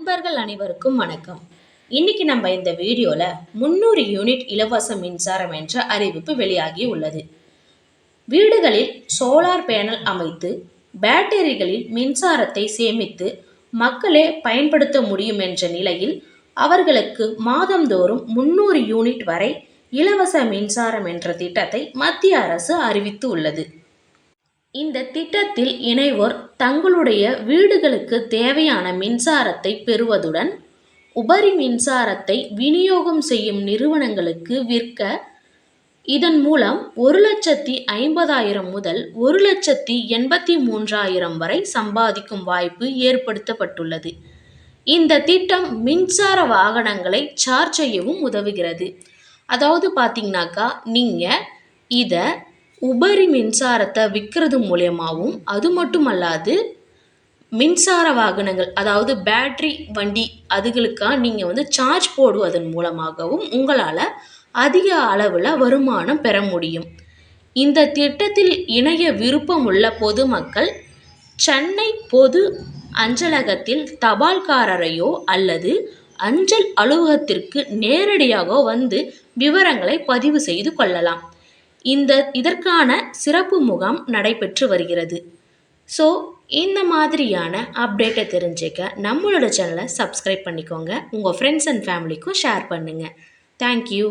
நண்பர்கள் அனைவருக்கும் வணக்கம். இன்னைக்கு நம்ம இந்த வீடியோல முன்னூறு யூனிட் இலவச மின்சாரம் என்ற அறிவிப்பு வெளியாகி உள்ளது. வீடுகளில் சோலார் பேனல் அமைத்து பேட்டரிகளில் மின்சாரத்தை சேமித்து மக்களே பயன்படுத்த முடியும் என்ற நிலையில் அவர்களுக்கு மாதந்தோறும் முன்னூறு யூனிட் வரை இலவச மின்சாரம் என்ற திட்டத்தை மத்திய அரசு அறிவித்து உள்ளது. இந்த திட்டத்தில் இணைவோர் தங்களுடைய வீடுகளுக்கு தேவையான மின்சாரத்தை பெறுவதுடன் உபரி மின்சாரத்தை விநியோகம் செய்யும் நிறுவனங்களுக்கு விற்க இதன் மூலம் ஒரு லட்சத்தி ஐம்பதாயிரம் முதல் ஒரு லட்சத்தி எண்பத்தி மூன்றாயிரம் வரை சம்பாதிக்கும் வாய்ப்பு ஏற்படுத்தப்பட்டுள்ளது. இந்த திட்டம் மின்சார வாகனங்களை சார்ஜ் செய்யவும் உதவுகிறது. அதாவது பார்த்தீங்கன்னாக்கா நீங்கள் இதை உபரி மின்சாரத்தை விற்கிறது மூலியமாகவும் அது மட்டும் அல்லாது மின்சார வாகனங்கள் அதாவது பேட்ரி வண்டி அதுகளுக்காக நீங்கள் வந்து சார்ஜ் போடுவதன் மூலமாகவும் உங்களால் அதிக அளவில் வருமானம் பெற முடியும். இந்த திட்டத்தில் இணைய விருப்பம் உள்ள பொதுமக்கள் சென்னை பொது அஞ்சலகத்தில் தபால்காரரையோ அல்லது அஞ்சல் அலுவலகத்திற்கு நேரடியாக வந்து விவரங்களை பதிவு செய்து கொள்ளலாம். இந்த இதற்கான சிறப்பு முகாம் நடைபெற்று வருகிறது. ஸோ இந்த மாதிரியான அப்டேட்டை தெரிஞ்சுக்க நம்மளோட சேனலை சப்ஸ்கிரைப் பண்ணிக்கோங்க. உங்கள் ஃப்ரெண்ட்ஸ் அண்ட் ஃபேமிலிக்கும் ஷேர் பண்ணுங்கள் தேங்க்யூ